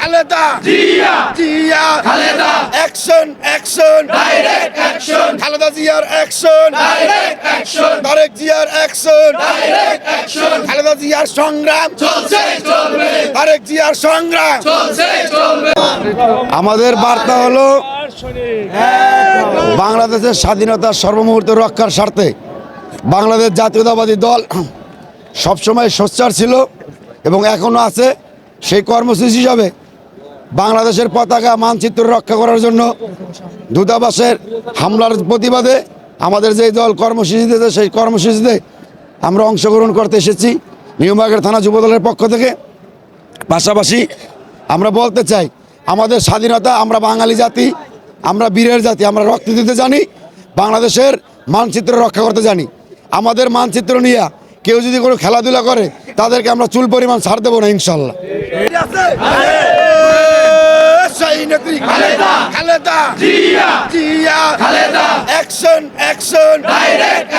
Khaleda. Zia. Zia. Khaleda. Action action. Direct action Khaleda জিয়ার action. Direct action Tarique জিয়ার action. Direct action Khaleda জিয়ার সংগ্রাম। চলছে চলবে। তারেক জিয়ার সংগ্রাম। চলছে চলবে। আমাদের বার্তা হলো বাংলাদেশের স্বাধীনতার সর্বমুহূর্তে রক্ষার স্বার্থে বাংলাদেশ জাতীয়তাবাদী দল সবসময় সোচ্চার ছিল এবং এখনও আছে। সেই কর্মসূচি হিসাবে বাংলাদেশের পতাকা মানচিত্র রক্ষা করার জন্য দূতাবাসের হামলার প্রতিবাদে আমাদের যে দল কর্মসূচি দিয়েছে সেই কর্মসূচিতে আমরা অংশগ্রহণ করতে এসেছি নিউমার্কেট থানা যুবদলের পক্ষ থেকে। পাশাপাশি আমরা বলতে চাই, আমাদের স্বাধীনতা, আমরা বাঙালি জাতি, আমরা বীরের জাতি, আমরা রক্ত দিতে জানি, বাংলাদেশের মানচিত্র রক্ষা করতে জানি। আমাদের মানচিত্র নিয়ে কেউ যদি কোনো খেলাধুলা করে তাদেরকে আমরা চুল পরিমাণ ছাড় দেবো না ইনশাল্লাহ। Khaleda. Khaleda. Zia. Zia. Action action direct